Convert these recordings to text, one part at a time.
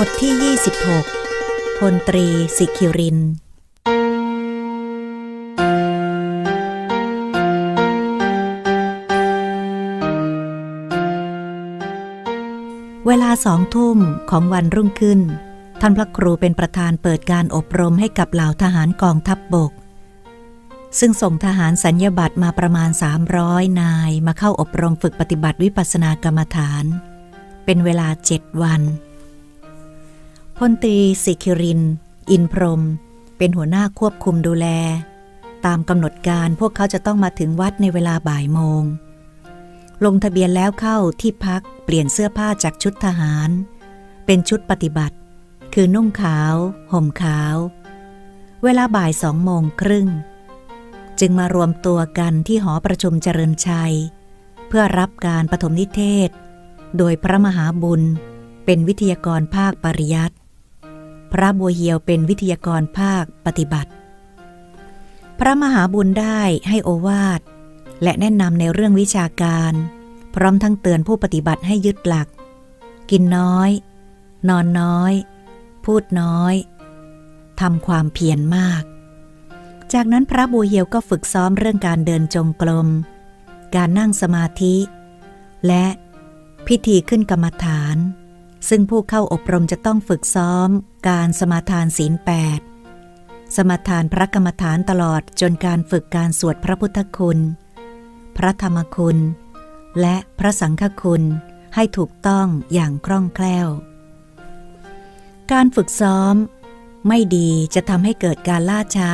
บทที่ 26 พลตรีสิคิริน เวลาสองทุ่มของวันรุ่งขึ้น ท่านพระครูเป็นประธานเปิดการอบรมให้กับเหล่าทหารกองทัพบบก ซึ่งส่งทหารสัญญาบัตรมาประมาณ 300 นายมาเข้าอบรมฝึกปฏิบัติวิปัสสนากรรมฐาน เป็นเวลาเจ็ดวัน พลตรีสิคิริน อินพรม เป็นหัวหน้าควบคุมดูแล ตามกำหนดการพวกเขาจะต้องมาถึงวัดในเวลาบ่ายโมง ลงทะเบียนแล้วเข้าที่พักเปลี่ยนเสื้อผ้าจากชุดทหาร เป็นชุดปฏิบัติ คือนุ่งขาว ห่มขาว เวลาบ่ายสองโมงครึ่ง จึงมารวมตัวกันที่หอประชุมเจริญชัย เพื่อรับการปฐมนิเทศ โดยพระมหาบุญเป็นวิทยากรภาคปริยัติ พระบัวเหียวเป็นวิทยากรภาคปฏิบัติ พระมหาบุญได้ให้โอวาท และแนะนำในเรื่องวิชาการ พร้อมทั้งเตือนผู้ปฏิบัติให้ยึดหลัก กินน้อย นอนน้อย พูดน้อยทำความเพียรมาก จากนั้นพระบัวเหียวก็ฝึกซ้อมเรื่องการเดินจงกรม การนั่งสมาธิ และพิธีขึ้นกรรมฐาน ซึ่งผู้เข้าอบรมจะต้องฝึกซ้อม การสมาทานศีลแปดสมาทานพระกรรมฐานตลอดจนการฝึกการสวดพระพุทธคุณ พระธรรมคุณ และพระสังฆคุณให้ถูกต้องอย่างคล่องแคล่ว การฝึกซ้อม ไม่ดีจะทำให้เกิดการล่าช้า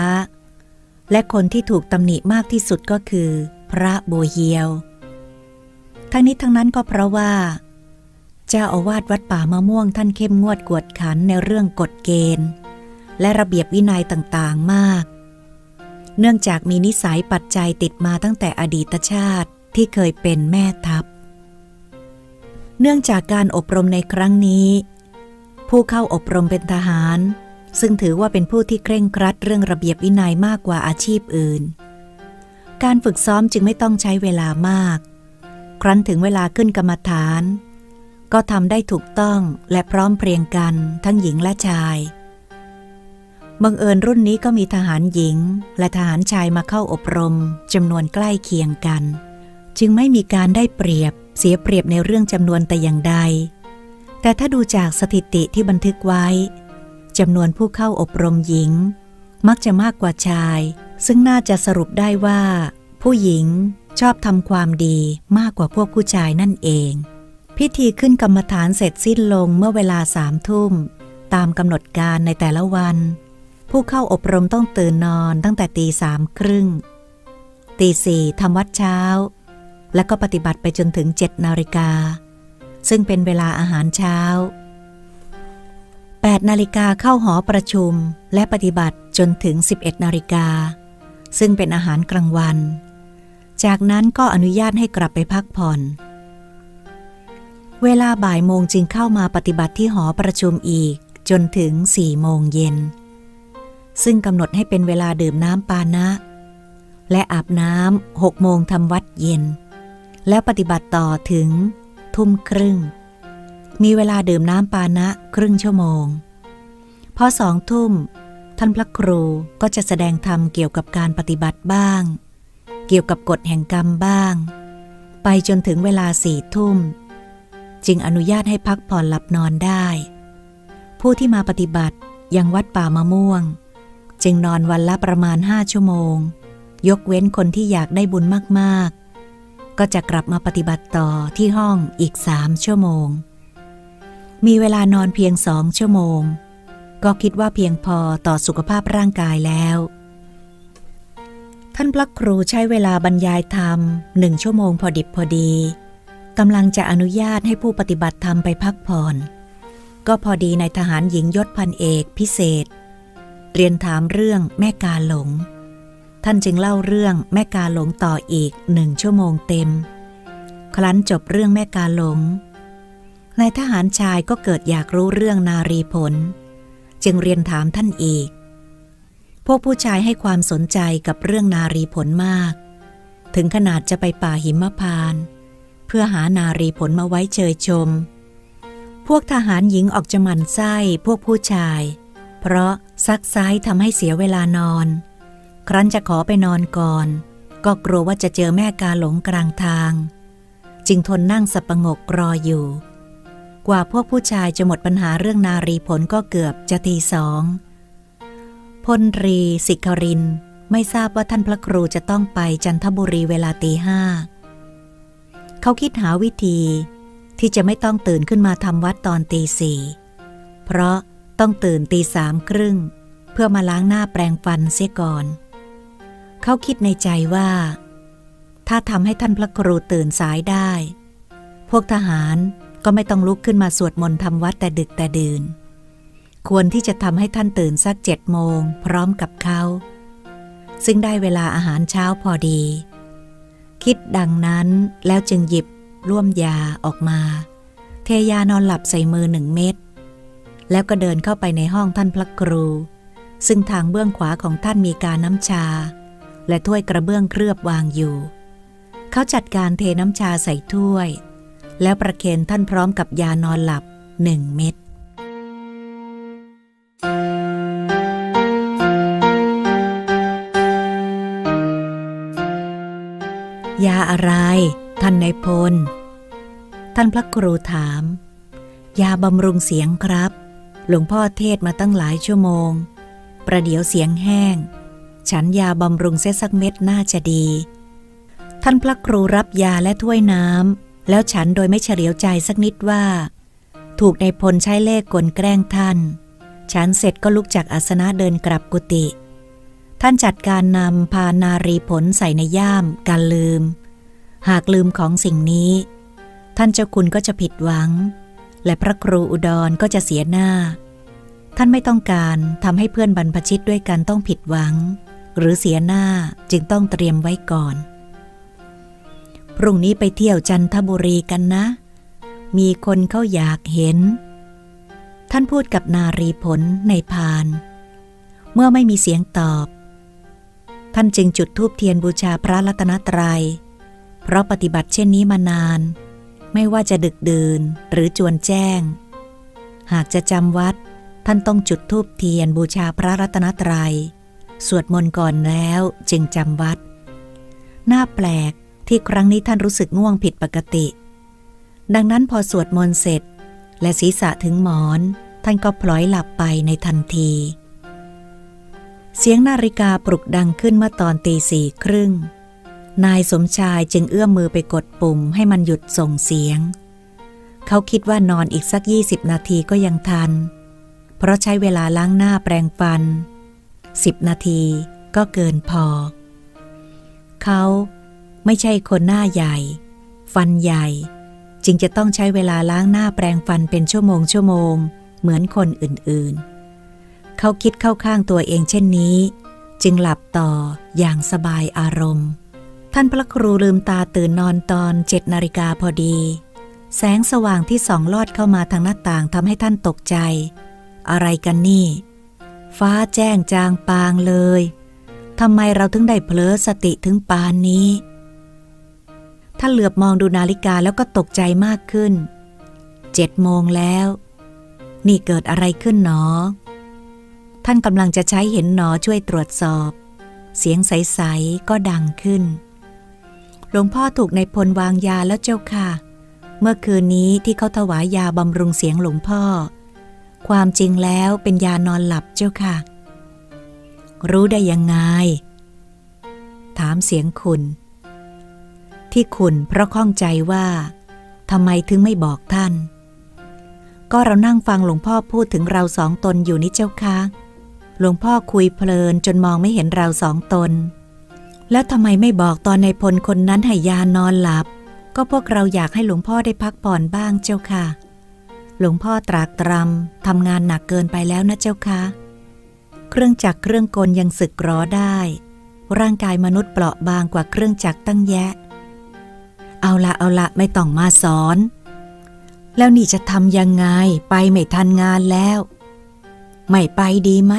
และคนที่ถูกตำหนิมากที่สุดก็คือ พระโบเฮียว ทั้งนี้ทั้งนั้นก็เพราะว่า เจ้าอาวาสวัดป่ามะม่วงท่านเข้มงวดกวดขันในเรื่องกฎเกณฑ์ และระเบียบวินัยต่างๆมาก เนื่องจากมีนิสัยปัจจัยติดมาตั้งแต่อดีตชาติที่เคยเป็นแม่ทัพ เนื่องจากการอบรมในครั้งนี้ ผู้เข้าอบรมเป็นทหาร ซึ่งถือว่าเป็นผู้ที่เคร่งครัดเรื่องระเบียบวินัยมากกว่าอาชีพอื่น การฝึกซ้อมจึงไม่ต้องใช้เวลามาก ครั้นถึงเวลาขึ้นกรรมฐาน ก็ทำได้ถูกต้องและพร้อมเพรียงกันทั้งหญิงและชาย บังเอิญรุ่นนี้ก็มีทหารหญิงและทหารชายมาเข้าอบรมจำนวนใกล้เคียงกัน จึงไม่มีการได้เปรียบเสียเปรียบในเรื่องจำนวนแต่อย่างใด แต่ถ้าดูจากสถิติที่บันทึกไว้จำนวนผู้เข้าอบรมหญิง มักจะมากกว่าชาย ซึ่งน่าจะสรุปได้ว่า ผู้หญิงชอบทำความดีมากกว่าพวกผู้ชายนั่นเอง พิธีขึ้นกรรมฐานเสร็จสิ้นลงเมื่อเวลาสามทุ่ม ตามกำหนดการในแต่ละวัน ผู้เข้าอบรมต้องตื่นนอนตั้งแต่ตีสามครึ่งตีสี่ทำวัดเช้า และก็ปฏิบัติไปจนถึงเจ็ดนาฬิกา ซึ่งเป็นเวลาอาหารเช้า 8 นาฬิกาเข้าหอประชุมและปฏิบัติจนถึง 11 นาฬิกา ซึ่งเป็นอาหารกลางวัน จากนั้นก็อนุญาตให้กลับไปพักผ่อน เวลาบ่ายโมงจึงเข้ามาปฏิบัติที่หอประชุมอีก จนถึง4โมงเย็น ซึ่งกำหนดให้เป็นเวลาดื่มน้ำปานะ และอาบน้ำ6โมงทำวัดเย็น แล้วปฏิบัติต่อถึงทุ่มครึ่ง มีเวลาดื่มน้ำปานะครึ่งชั่วโมง พอสองทุ่ม ท่านพระครูก็จะแสดงธรรมเกี่ยวกับการปฏิบัติบ้าง เกี่ยวกับกฎแห่งกรรมบ้าง ไปจนถึงเวลาสี่ทุ่ม จึงอนุญาตให้พักผ่อนหลับนอนได้ ผู้ที่มาปฏิบัติยังวัดป่ามะม่วง จึงนอนวันละประมาณห้าชั่วโมง ยกเว้นคนที่อยากได้บุญมากๆ ก็จะกลับมาปฏิบัติต่อที่ห้องอีกสามชั่วโมง มีเวลานอนเพียงสองชั่วโมง ก็คิดว่าเพียงพอต่อสุขภาพร่างกายแล้วท่านพระครูใช้เวลาบรรยายธรรมหนึ่งชั่วโมงพอดิบพอดี กำลังจะอนุญาตให้ผู้ปฏิบัติธรรมไปพักผ่อน ก็พอดีในทหารหญิงยศพันเอกพิเศษ เรียนถามเรื่องแม่กาหลง ท่านจึงเล่าเรื่องแม่กาหลงต่ออีกหนึ่งชั่วโมงเต็ม ครั้นจบเรื่องแม่กาหลงนายทหารชายก็เกิดอยากรู้เรื่องนารีผล จึงเรียนถามท่านอีก พวกผู้ชายให้ความสนใจกับเรื่องนารีผลมาก ถึงขนาดจะไปป่าหิมพานต์ พื่อหานารีผลมาไว้เชยชม พวกทหารหญิงออกจะมันไส้พวกผู้ชาย เพราะซักซ้ายทำให้เสียเวลานอน ครั้นจะขอไปนอนก่อน ก็กลัวว่าจะเจอแม่กาหลงกลางทาง จึงทนนั่งสับประงกรออยู่ กว่าพวกผู้ชายจะหมดปัญหาเรื่องนารีผลก็เกือบจะตีสองพลตรีสิกริน ไม่ทราบว่าท่านพระครูจะต้องไปจันทบุรีเวลาตีห้า เขาคิดหาวิธี ที่จะไม่ต้องตื่นขึ้นมาทำวัดตอนตีสี่ เพราะต้องตื่นตีสามครึ่ง เพื่อมาล้างหน้าแปรงฟันเสียก่อน เขาคิดในใจว่า ถ้าทำให้ท่านพระครูตื่นสายได้ พวกทหารก็ไม่ต้องลุกขึ้นมาสวดมนต์ทำวัดแต่ดึกแต่ดื่น ควรที่จะทำให้ท่านตื่นสักเจ็ดโมงพร้อมกับเขา ซึ่งได้เวลาอาหารเช้าพอดี คิดดังนั้นแล้วจึงหยิบร่วมยาออกมา เทยานอนหลับใส่มือหนึ่งเม็ด แล้วก็เดินเข้าไปในห้องท่านพระครู ซึ่งทางเบื้องขวาของท่านมีการน้ำชา และถ้วยกระเบื้องเคลือบวางอยู่ เขาจัดการเทน้ำชาใส่ถ้วย แล้วประเคนท่านพร้อมกับยานอนหลับหนึ่งเม็ด ยาอะไร ท่านนายพล ท่านพระครูถาม ยาบำรุงเสียงครับ หลวงพ่อเทศมาตั้งหลายชั่วโมง ประเดี๋ยวเสียงแห้ง ฉันยาบำรุงเส้สักเม็ดน่าจะดี ท่านพระครูรับยาและถ้วยน้ำแล้วฉันโดยไม่เฉลียวใจสักนิดว่า ถูกในายพลใช้เล่กลแกล้งท่าน ฉันเสร็จก็ลุกจากอาสนะเดินกลับกุฏิ ท่านจัดการนำพานารีผลใส่ในย่าม การลืม หากลืมของสิ่งนี้ ท่านเจ้าคุณก็จะผิดหวัง และพระครูอุดรก็จะเสียหน้า ท่านไม่ต้องการทำให้เพื่อนบรรพชิตด้วยกันต้องผิดหวัง หรือเสียหน้าจึงต้องเตรียมไว้ก่อน พรุ่งนี้ไปเที่ยวจันทบุรีกันนะ มีคนเขาอยากเห็น ท่านพูดกับนารีผลในพาน เมื่อไม่มีเสียงตอบ ท่านจึงจุดธูปเทียนบูชาพระรัตนตรยัย เพราะปฏิบัติเช่นนี้มานาน ไม่ว่าจะดึกดื่นหรือจวนแจ้ง หากจะจำวัด ท่านต้องจุดธูปเทียนบูชาพระรัตนตรยัย สวดมนต์ก่อนแล้วจึงจำวัด น่าแปลกที่ครั้งนี้ท่านรู้สึกง่วงผิดปกติ ดังนั้นพอสวดมนต์เสร็จ และศีรษะถึงหมอน ท่านก็พลอยหลับไปในทันที เสียงนาฬิกาปลุกดังขึ้นเมื่อตอนตีสี่ครึ่ง นายสมชายจึงเอื้อมมือไปกดปุ่มให้มันหยุดส่งเสียง เขาคิดว่านอนอีกสักยี่สิบนาทีก็ยังทัน เพราะใช้เวลาล้างหน้าแปรงฟันสิบนาทีก็เกินพอ เขาไม่ใช่คนหน้าใหญ่ ฟันใหญ่ จึงจะต้องใช้เวลาล้างหน้าแปรงฟันเป็นชั่วโมงชั่วโมง เหมือนคนอื่นๆ เขาคิดเข้าข้างตัวเองเช่นนี้ จึงหลับต่ออย่างสบายอารมณ์ ท่านพระครูลืมตาตื่นนอนตอนเจ็ดนาฬิกาพอดี แสงสว่างที่ส่องลอดเข้ามาทางหน้าต่างทำให้ท่านตกใจ อะไรกันนี่ ฟ้าแจ้งจางปางเลยทำไมเราถึงได้เผลอสติถึงปานนี้ ท่านเหลือบมองดูนาฬิกาแล้วก็ตกใจมากขึ้น เจ็ดโมงแล้ว นี่เกิดอะไรขึ้นหนอ ท่านกำลังจะใช้เห็นหนอช่วยตรวจสอบ เสียงใส ๆ ก็ดังขึ้น หลวงพ่อถูกในพลวางยาแล้วเจ้าค่ะ เมื่อคืนนี้ที่เขาถวายยาบำรุงเสียงหลวงพ่อ ความจริงแล้วเป็นยานอนหลับเจ้าค่ะ รู้ได้ยังไง ถามเสียงคุณ ที่คุณเพราะข้องใจว่าทำไมถึงไม่บอกท่าน ก็เรานั่งฟังหลวงพ่อพูดถึงเราสองตนอยู่นี่เจ้าค่ะ หลวงพ่อคุยเพลินจนมองไม่เห็นเราสองตน แล้วทำไมไม่บอกตอนในพลคนนั้นให้ยานอนหลับ ก็พวกเราอยากให้หลวงพ่อได้พักผ่อนบ้างเจ้าค่ะ หลวงพ่อตรากตรำทำงานหนักเกินไปแล้วนะเจ้าค่ะ เครื่องจักรเครื่องกลยังสึกหรอได้ ร่างกายมนุษย์เปราะบางกว่าเครื่องจักรตั้งแยะ เอาละเอาละไม่ต้องมาสอน แล้วนี่จะทำยังไงไปไม่ทันงานแล้ว ไม่ไปดีไหม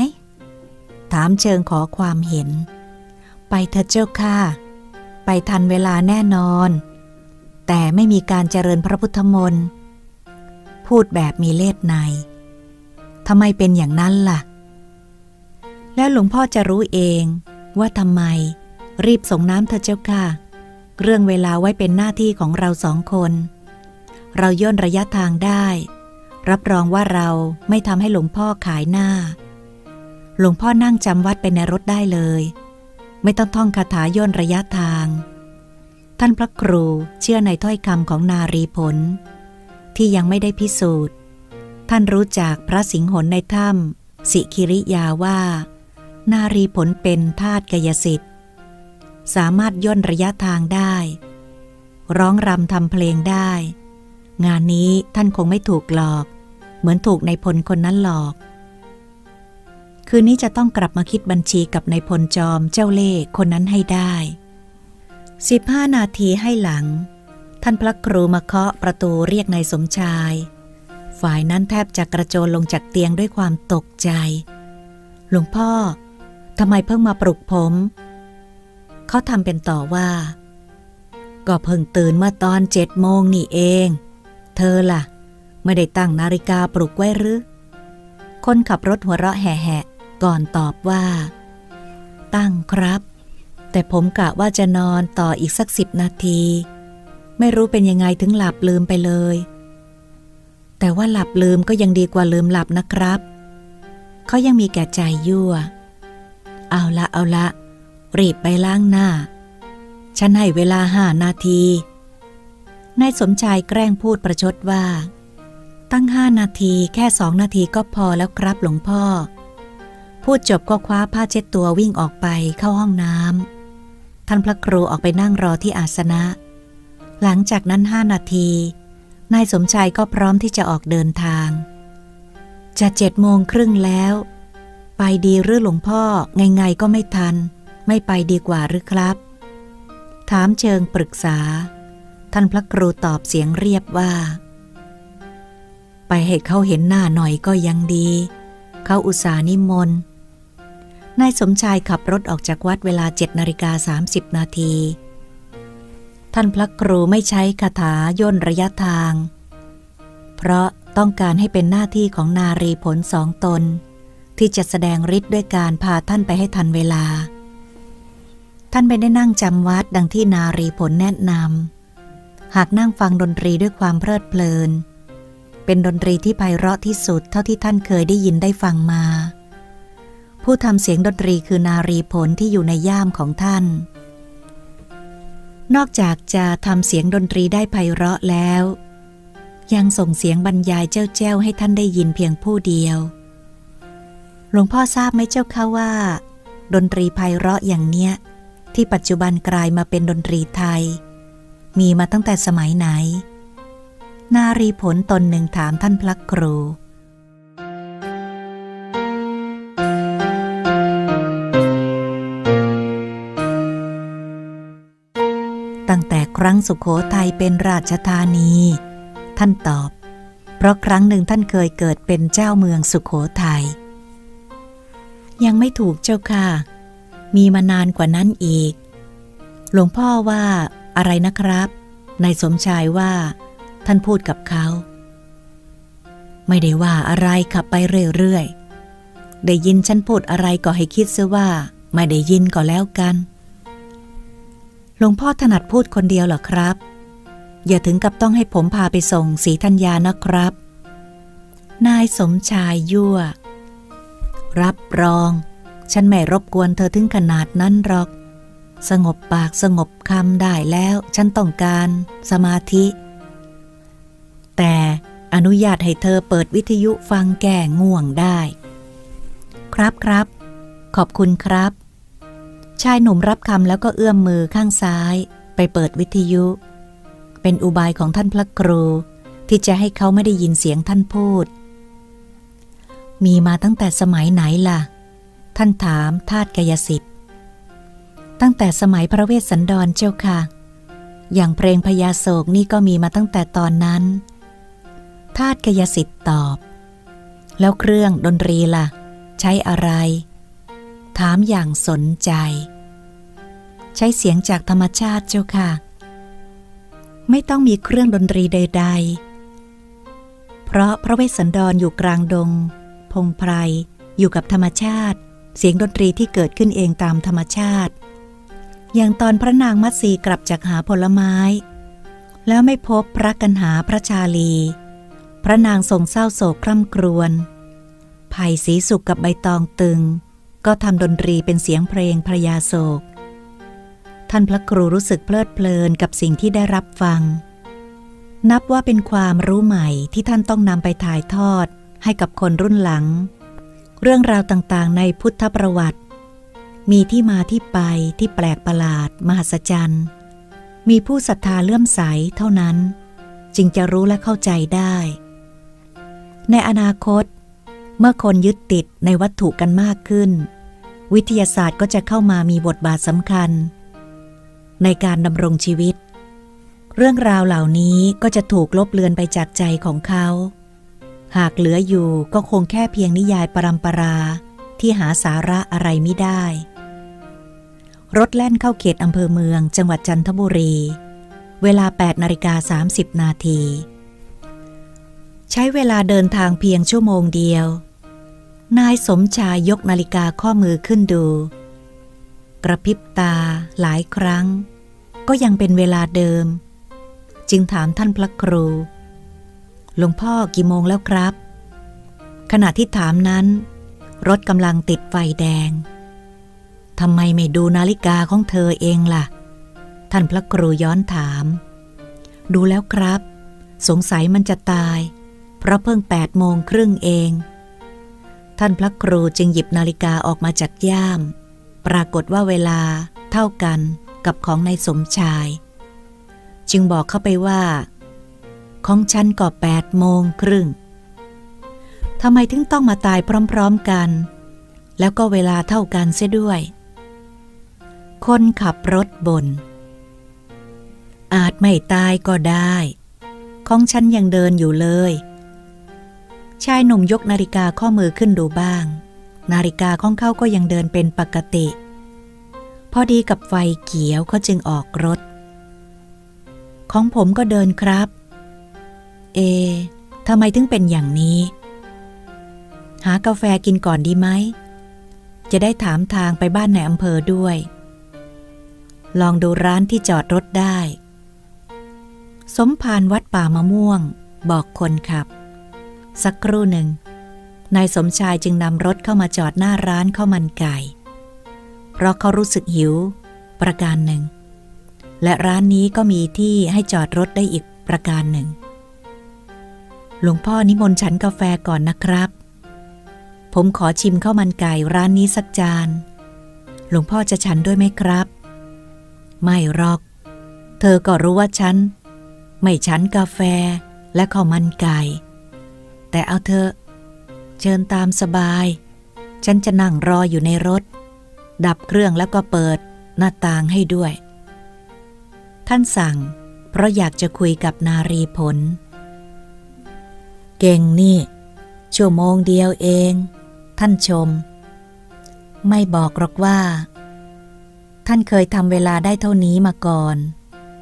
ถามเชิงขอความเห็น ไปเถอะเจ้าค่ะ ไปทันเวลาแน่นอน แต่ไม่มีการเจริญพระพุทธมนต์ พูดแบบมีเลสในทำไมเป็นอย่างนั้นล่ะ แล้วหลวงพ่อจะรู้เองว่าทำไม รีบส่งน้ำเธอเจ้าค่ะ เรื่องเวลาไว้เป็นหน้าที่ของเราสองคน เราย่นระยะทางได้ รับรองว่าเราไม่ทำให้หลวงพ่อขายหน้า หลวงพ่อนั่งจำวัดไปในรถได้เลย ไม่ต้องท่องคาถาย่นระยะทาง ท่านพระครูเชื่อในถ้อยคำของนารีผล ที่ยังไม่ได้พิสูจน์ ท่านรู้จากพระสิงหนในถ้ำสิคิริยาว่า นารีผลเป็นทาตุกายสิทธิ์ สามารถย่นระยะทางได้ ร้องรำทำเพลงได้ งานนี้ท่านคงไม่ถูกหลอก เหมือนถูกในายพลคนนั้นหลอก คืนนี้จะต้องกลับมาคิดบัญชีกับนายพลจอมเจ้าเล่ห์คนนั้นให้ได้ 15 นาทีให้หลัง ท่านพระครูมาเคาะประตูเรียกนายสมชาย ฝ่ายนั้นแทบจะกระโจนลงจากเตียงด้วยความตกใจ หลวงพ่อทำไมเพิ่งมาปลุกผม เขาทำเป็นต่อว่า ก็เพิ่งตื่นเมื่อตอนเจ็ดโมงนี่เอง เธอล่ะ ไม่ได้ตั้งนาฬิกาปลุกไว้หรือคนขับรถหัวเราะแห่ๆ ก่อนตอบว่า ตั้งครับ แต่ผมกะว่าจะนอนต่ออีกสักสิบนาที ไม่รู้เป็นยังไงถึงหลับลืมไปเลย แต่ว่าหลับลืมก็ยังดีกว่าลืมหลับนะครับ เขายังมีแก่ใจยั่ว เอาละเอาละ รีบไปล้างหน้า ฉันให้เวลาห้านาที นายสมชายแกล้งพูดประชดว่า ตั้งห้านาทีแค่สองนาทีก็พอแล้วครับหลวงพ่อ พูดจบก็คว้าผ้าเช็ดตัววิ่งออกไปเข้าห้องน้ำท่านพระครูออกไปนั่งรอที่อาสนะ หลังจากนั้นห้านาที นายสมชายก็พร้อมที่จะออกเดินทาง จะเจ็ดโมงครึ่งแล้ว ไปดีหรือหลวงพ่อไงไงก็ไม่ทัน ไม่ไปดีกว่าหรือครับ ถามเชิงปรึกษา ท่านพระครูตอบเสียงเรียบว่า ไปให้เขาเห็นหน้าหน่อยก็ยังดี เขาอุตส่าห์นิมนต์ นายสมชายขับรถออกจากวัดเวลาเจ็ดนาฬิกา30 นาที ท่านพระครูไม่ใช้คาถาย่นระยะทาง เพราะต้องการให้เป็นหน้าที่ของนารีผลสองตน ที่จะแสดงฤทธิ์ด้วยการพาท่านไปให้ทันเวลา ท่านไม่ได้นั่งจำวัดดังที่นารีผลแนะนำหากนั่งฟังดนตรีด้วยความเพลิดเพลิน เป็นดนตรีที่ไพเราะที่สุดเท่าที่ท่านเคยได้ยินได้ฟังมา ผู้ทำเสียงดนตรีคือนารีผลที่อยู่ในย่ามของท่าน นอกจากจะทำเสียงดนตรีได้ไพเราะแล้ว ยังส่งเสียงบรรยายเจ้าแจ้วให้ท่านได้ยินเพียงผู้เดียว หลวงพ่อทราบไหมเจ้าค่ะว่า ดนตรีไพเราะอย่างเนี้ย ที่ปัจจุบันกลายมาเป็นดนตรีไทย มีมาตั้งแต่สมัยไหน นารีผลตนหนึ่งถามท่านพระครู รั้งสุขโขทัยเป็นราชธานี ท่านตอบ เพราะครั้งหนึ่งท่านเคยเกิดเป็นเจ้าเมืองสุขโขทัย ยังไม่ถูกเจ้าค่ะ มีมานานกว่านั้นอีก หลวงพ่อว่าอะไรนะครับ นายสมชายว่า ท่านพูดกับเขา ไม่ได้ว่าอะไรขับไปเรื่อยๆ ได้ยินฉันพูดอะไรก็ให้คิดซะว่า ไม่ได้ยินก็แล้วกัน หลวงพ่อถนัดพูดคนเดียวเหรอครับ อย่าถึงกับต้องให้ผมพาไปส่งสีธัญญานะครับ นายสมชายยั่ว รับรอง ฉันไม่รบกวนเธอถึงขนาดนั้นหรอก สงบปากสงบคำได้แล้ว ฉันต้องการสมาธิ แต่อนุญาตให้เธอเปิดวิทยุฟังแก่ง่วงได้ ครับครับ ขอบคุณครับ ชายหนุ่มรับคำแล้วก็เอื้อมมือข้างซ้าย ไปเปิดวิทยุ เป็นอุบายของท่านพระครู ที่จะให้เขาไม่ได้ยินเสียงท่านพูด มีมาตั้งแต่สมัยไหนล่ะ ท่านถามทาตกยสิทธิ์ ตั้งแต่สมัยพระเวสสันดรเจ้าค่ะ อย่างเพลงพญาโศกนี่ก็มีมาตั้งแต่ตอนนั้นทาตกยสิทธิ์ตอบ แล้วเครื่องดนตรีล่ะ ใช้อะไร ถามอย่างสนใจ ใช้เสียงจากธรรมชาติเจ้าค่ะ ไม่ต้องมีเครื่องดนตรีใด ๆ เพราะพระเวสสันดรอยู่กลางดง พงไพรอยู่กับธรรมชาติ เสียงดนตรีที่เกิดขึ้นเองตามธรรมชาติ อย่างตอนพระนางมัตสีกลับจากหาผลไม้ แล้วไม่พบพระกันหาพระชาลี พระนางทรงเศร้าโศกคร่ำครวญไผ่สีสุกกับใบตองตึง ก็ทำดนตรีเป็นเสียงเพลงพระยาโศก ท่านพระครูรู้สึกเพลิดเพลินกับสิ่งที่ได้รับฟัง นับว่าเป็นความรู้ใหม่ที่ท่านต้องนำไปถ่ายทอดให้กับคนรุ่นหลัง เรื่องราวต่างๆ ในพุทธประวัติ มีที่มาที่ไปที่แปลกประหลาด มหัศจรรย์ มีผู้ศรัทธาเลื่อมใสเท่านั้น จึงจะรู้และเข้าใจได้ ในอนาคต เมื่อคนยึดติดในวัตถุกันมากขึ้น วิทยาศาสตร์ก็จะเข้ามามีบทบาทสำคัญ ในการดำรงชีวิต เรื่องราวเหล่านี้ก็จะถูกลบเลือนไปจากใจของเขา หากเหลืออยู่ก็คงแค่เพียงนิยายปรำปราที่หาสาระอะไรไม่ได้ รถแล่นเข้าเขตอำเภอเมืองจังหวัดจันทบุรี เวลา 8นาฬิกา30 นาที ใช้เวลาเดินทางเพียงชั่วโมงเดียว นายสมชายยกนาฬิกาข้อมือขึ้นดู กระพริบตาหลายครั้ง ก็ยังเป็นเวลาเดิม จึงถามท่านพระครู หลวงพ่อกี่โมงแล้วครับ ขณะที่ถามนั้น รถกำลังติดไฟแดงทำไมไม่ดูนาฬิกาของเธอเองล่ะ ท่านพระครูย้อนถาม ดูแล้วครับ สงสัยมันจะตาย เพราะเพิ่งแปดโมงครึ่งเอง ท่านพระครูจึงหยิบนาฬิกาออกมาจากย่าม ปรากฏว่าเวลาเท่ากันกับของนายสมชาย จึงบอกเข้าไปว่า ของฉันก็แปดโมงครึ่งทำไมถึงต้องมาตายพร้อมๆกัน แล้วก็เวลาเท่ากันเสียด้วย คนขับรถบน อาจไม่ตายก็ได้ ของฉันยังเดินอยู่เลย ชายหนุ่มยกนาฬิกาข้อมือขึ้นดูบ้าง นาฬิกาของเขาก็ยังเดินเป็นปกติ พอดีกับไฟเขียวเขาจึงออกรถ ของผมก็เดินครับ เอทำไมถึงเป็นอย่างนี้ หากาแฟกินก่อนดีไหม จะได้ถามทางไปบ้านในอำเภอด้วย ลองดูร้านที่จอดรถได้ สมภารวัดป่ามะม่วง บอกคนขับ สักครู่หนึ่ง นายสมชายจึงนำรถเข้ามาจอดหน้าร้านข้าวมันไก่ เพราะเขารู้สึกหิว ประการหนึ่ง และร้านนี้ก็มีที่ให้จอดรถได้อีกประการหนึ่ง หลวงพ่อนิมนต์ฉันกาแฟก่อนนะครับ ผมขอชิมข้าวมันไก่ร้านนี้สักจาน หลวงพ่อจะฉันด้วยไหมครับ ไม่หรอก เธอก็รู้ว่าฉัน ไม่ฉันกาแฟและข้าวมันไก่ แต่เอาเถอ เชิญตามสบาย ฉันจะนั่งรออยู่ในรถ ดับเครื่องแล้วก็เปิดหน้าต่างให้ด้วย ท่านสั่ง เพราะอยากจะคุยกับนารีผล เก่งนี่ ชั่วโมงเดียวเอง ท่านชม ไม่บอกหรอกว่า ท่านเคยทำเวลาได้เท่านี้มาก่อน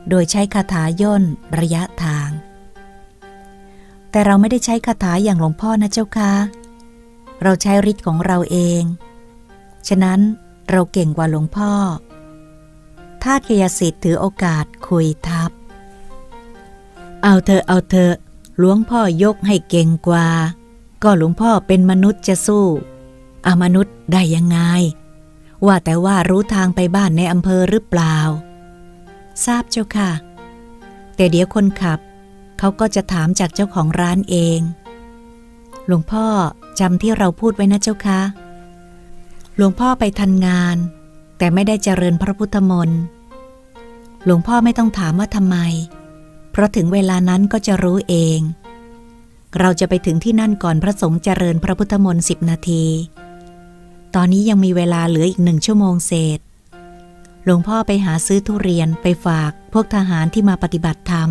โดยใช้คาถาย่นระยะทางแต่เราไม่ได้ใช้คาถาอย่างหลวงพ่อนะเจ้าค่ะ เราใช้ฤทธิ์ของเราเอง ฉะนั้นเราเก่งกว่าหลวงพ่อทาตกยสิทธิ์ถือโอกาสคุยทับ เอาเธอเอาเธอหลวงพ่อยกให้เก่งกว่า ก็หลวงพ่อเป็นมนุษย์จะสู้อามนุษย์ได้ยังไง ว่าแต่ว่ารู้ทางไปบ้านในอำเภอหรือเปล่า ทราบเจ้าค่ะ แต่เดี๋ยวคนขับ เขาก็จะถามจากเจ้าของร้านเอง หลวงพ่อ จำที่เราพูดไว้นะเจ้าค่ะหลวงพ่อไปทันงาน แต่ไม่ได้เจริญพระพุทธมนต์หลวงพ่อไม่ต้องถามว่าทำไม เพราะถึงเวลานั้นก็จะรู้เอง เราจะไปถึงที่นั่นก่อนพระสงฆ์เจริญพระพุทธมนต์สิบนาที ตอนนี้ยังมีเวลาเหลืออีกหนึ่งชั่วโมงเศษ หลวงพ่อไปหาซื้อทุเรียนไปฝากพวกทหารที่มาปฏิบัติธรรม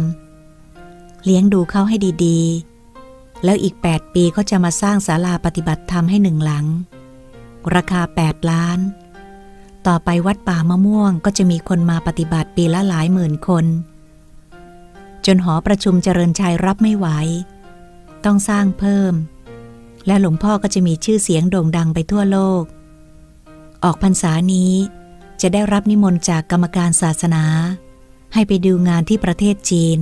เลี้ยงดูเขาให้ดีๆ แล้วอีก 8 ปีเขาจะมาสร้างศาลาปฏิบัติธรรมให้หนึ่งหลัง ราคา 8 ล้าน ต่อไปวัดป่ามะม่วงก็จะมีคนมาปฏิบัติปีละหลายหมื่นคน จนหอประชุมเจริญชัยรับไม่ไหว ต้องสร้างเพิ่ม และหลวงพ่อก็จะมีชื่อเสียงโด่งดังไปทั่วโลก ออกพรรษานี้จะได้รับนิมนต์จากกรรมการศาสนา ให้ไปดูงานที่ประเทศจีน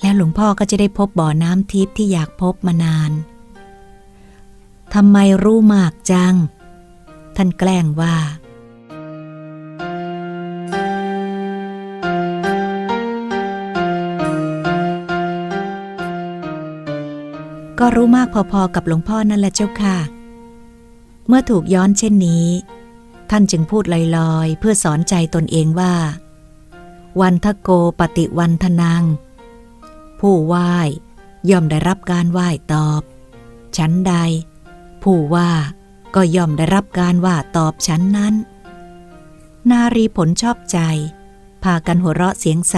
และหลวงพ่อก็จะได้พบบ่อน้ำทิพย์ที่อยากพบมานาน ทำไมรู้มากจัง ท่านแกล้งว่า ก็รู้มากพอๆกับหลวงพ่อนั่นแหละเจ้าค่ะ เมื่อถูกย้อนเช่นนี้ ท่านจึงพูดลอยๆ เพื่อสอนใจตนเองว่า วันทโกปฏิวันทนัง ผู้ไหว้ย่อมได้รับการไหว้ตอบฉันใด ผู้ว่าก็ย่อมได้รับการว่าตอบฉันนั้น นารีผลชอบใจ พากันหัวเราะเสียงใส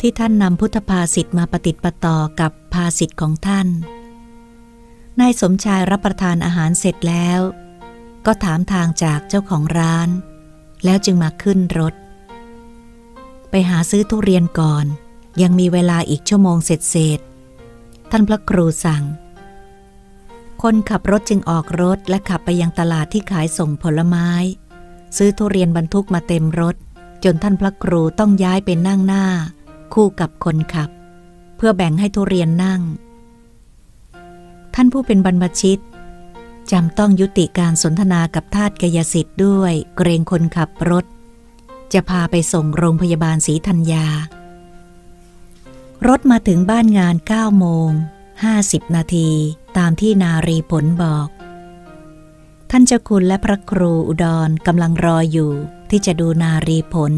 ที่ท่านนำพุทธภาษิตมาปฏิดประต่อกับภาษิตของท่าน นายสมชายรับประทานอาหารเสร็จแล้ว ก็ถามทางจากเจ้าของร้าน แล้วจึงมาขึ้นรถ ไปหาซื้อทุเรียนก่อน ยังมีเวลาอีกชั่วโมงเสร็จเสร็จท่านพระครูสั่ง คนขับรถจึงออกรถและขับไปยังตลาดที่ขายส่งผลไม้ ซื้อทุเรียนบรรทุกมาเต็มรถ จนท่านพระครูต้องย้ายไปนั่งหน้า คู่กับคนขับ เพื่อแบ่งให้ทุเรียนนั่ง ท่านผู้เป็นบรรพชิตจำต้องยุติการสนทนากับทาสกายสิทธิ์ด้วย เกรงคนขับรถ จะพาไปส่งโรงพยาบาลศรีธัญญา รถมาถึงบ้านงาน9โมง50 นาทีตามที่นารีผลบอก ท่านเจ้าคุณและพระครูอุดรกำลังรออยู่ที่จะดูนารีผล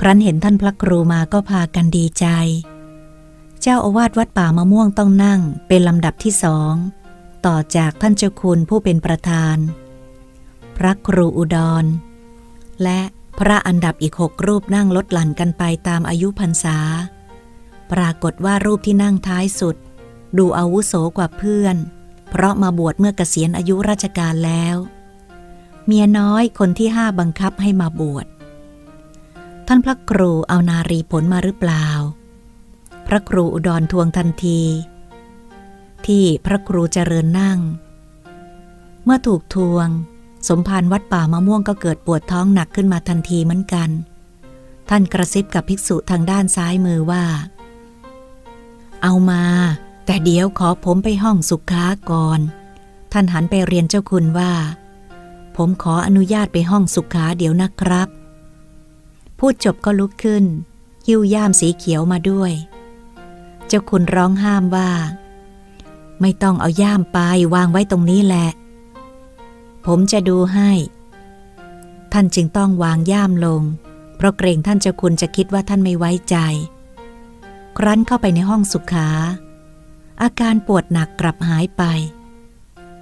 ครั้นเห็นท่านพระครูมาก็พากันดีใจ เจ้าอาวาสวัดป่ามะม่วงต้องนั่งเป็นลำดับที่สอง ต่อจากท่านเจ้าคุณผู้เป็นประธาน พระครูอุดร และพระอันดับอีกหกรูปนั่งลดหลั่นกันไปตามอายุพรรษา ปรากฏว่ารูปที่นั่งท้ายสุด ดูอาวุโสกว่าเพื่อน เพราะมาบวชเมื่อเกษียณอายุราชการแล้ว เมียน้อยคนที่ห้าบังคับให้มาบวช ท่านพระครูเอานารีผลมาหรือเปล่า พระครูอุดรทวงทันที ที่พระครูเจริญนั่ง เมื่อถูกทวง สมภารวัดป่ามะม่วงก็เกิดปวดท้องหนักขึ้นมาทันทีเหมือนกัน ท่านกระซิบกับภิกษุทางด้านซ้ายมือว่า เอามา แต่เดี๋ยวขอผมไปห้องสุขาก่อน ท่านหันไปเรียนเจ้าคุณว่า ผมขออนุญาตไปห้องสุขาเดี๋ยวนะครับ พูดจบก็ลุกขึ้น หิ้วย่ามสีเขียวมาด้วย เจ้าคุณร้องห้ามว่า ไม่ต้องเอาย่ามไปวางไว้ตรงนี้แหละ ผมจะดูให้ ท่านจึงต้องวางย่ามลง เพราะเกรงท่านเจ้าคุณจะคิดว่าท่านไม่ไว้ใจ ครั้นเข้าไปในห้องสุขา อาการปวดหนักกลับหายไป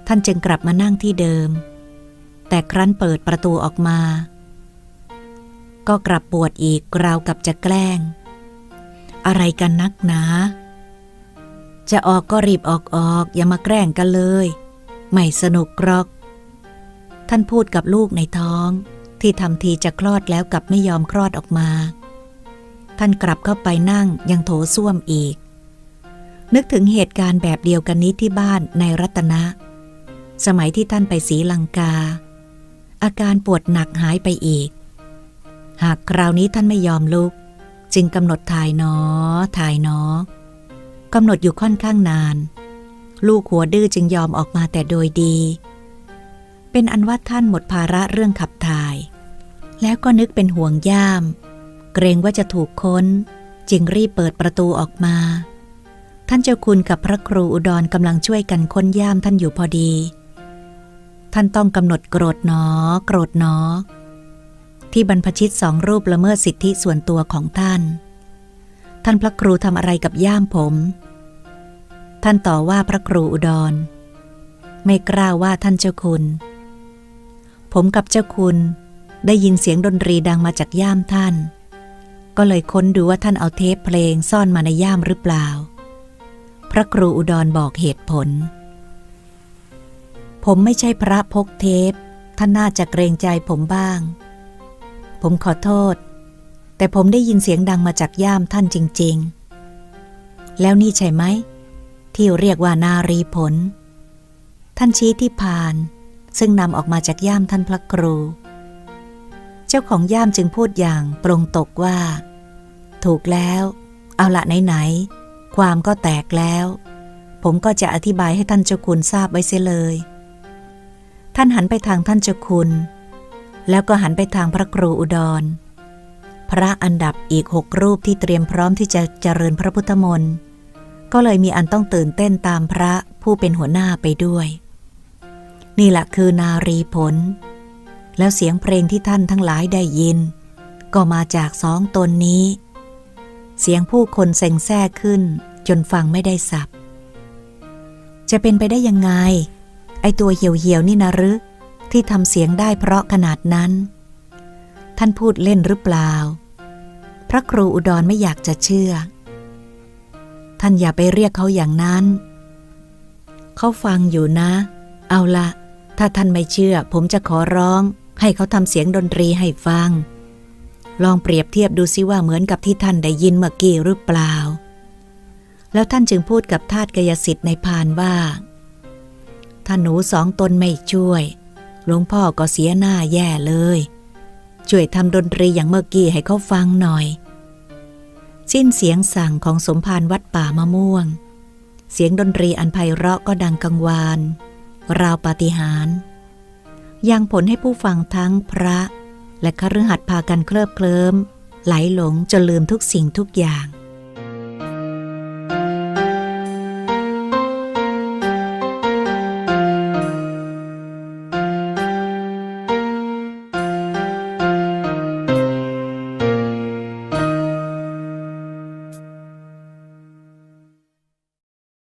ท่านจึงกลับมานั่งที่เดิม แต่ครั้นเปิดประตูออกมา ก็กลับปวดอีกราวกับจะแกล้ง อะไรกันนักหนา จะออกก็รีบออกออกอย่ามาแกล้งกันเลย ไม่สนุกกรอก ท่านพูดกับลูกในท้องที่ทำทีจะคลอดแล้วกลับไม่ยอมคลอดออกมา ท่านกลับเข้าไปนั่งยังโถส้วมอีก นึกถึงเหตุการณ์แบบเดียวกันนี้ที่บ้านในรัตนะ สมัยที่ท่านไปศรีลังกา อาการปวดหนักหายไปอีก หากคราวนี้ท่านไม่ยอมลุก จึงกำหนดถ่ายนอถ่ายนอกำหนดอยู่ค่อนข้างนาน ลูกหัวดื้อจึงยอมออกมาแต่โดยดี เป็นอันว่าท่านหมดภาระเรื่องขับถ่าย แล้วก็นึกเป็นห่วงย่าม เกรงว่าจะถูกค้น จึงรีบเปิดประตูออกมา ท่านเจ้าคุณกับพระครูอุดรกำลังช่วยกันค้นย่ามท่านอยู่พอดี ท่านต้องกำหนดโกรธหนอ โกรธหนอ ที่บรรพชิตสองรูปละเมิดสิทธิส่วนตัวของท่าน ท่านพระครูทำอะไรกับย่ามผม ท่านต่อว่าพระครูอุดร ไม่กล้าว่าท่านเจ้าคุณ ผมกับเจ้าคุณได้ยินเสียงดนตรีดังมาจากย่ามท่าน ก็เลยค้นดูว่าท่านเอาเทปเพลงซ่อนมาในย่ามหรือเปล่า พระครูอุดรบอกเหตุผล ผมไม่ใช่พระพกเทป ท่านน่าจะเกรงใจผมบ้าง ผมขอโทษ แต่ผมได้ยินเสียงดังมาจากย่ามท่านจริง ๆ แล้วนี่ใช่ไหม ที่เรียกว่านารีผล ท่านชี้ที่พาน ซึ่งนำออกมาจากย่ามท่านพระครูเจ้าของย่ามจึงพูดอย่างปรงตกว่า ถูกแล้ว เอาละไหนๆ ความก็แตกแล้ว ผมก็จะอธิบายให้ท่านเจ้าคุณทราบไว้เสียเลย ท่านหันไปทางท่านเจ้าคุณ แล้วก็หันไปทางพระครูอุดร พระอันดับอีกหกรูปที่เตรียมพร้อมที่จะเจริญพระพุทธมนต์ ก็เลยมีอันต้องตื่นเต้นตามพระผู้เป็นหัวหน้าไปด้วย นี่แหละคือนารีผล แล้วเสียงเพลงที่ท่านทั้งหลายได้ยินก็มาจากสองตนนี้ เสียงผู้คนเซ็งแซ่ขึ้น จนฟังไม่ได้สับ จะเป็นไปได้ยังไง ไอตัวเหี่ยวเหี่ยวๆนี่นะหรือที่ทำเสียงได้เพราะขนาดนั้น ท่านพูดเล่นหรือเปล่า พระครูอุดรไม่อยากจะเชื่อ ท่านอย่าไปเรียกเขาอย่างนั้น เขาฟังอยู่นะ เอาละถ้าท่านไม่เชื่อ ผมจะขอร้อง ให้เขาทำเสียงดนตรีให้ฟัง ลองเปรียบเทียบดูซิว่าเหมือนกับที่ท่านได้ยินเมื่อกี้หรือเปล่า แล้วท่านจึงพูดกับทาสกายสิทธิ์ในพานว่า ถ้าหนูสองตนไม่ช่วย หลวงพ่อก็เสียหน้าแย่เลย ช่วยทำดนตรีอย่างเมื่อกี้ให้เขาฟังหน่อย สิ้นเสียงสั่งของสมภารวัดป่ามะม่วง เสียงดนตรีอันไพเราะก็ดังกังวาน ราวปาฏิหาริย์ยังผลให้ผู้ฟังทั้งพระ และคฤหัสถ์พากันเคลิบเคลิ้มไหลหลงจนลืมทุกสิ่งทุกอย่าง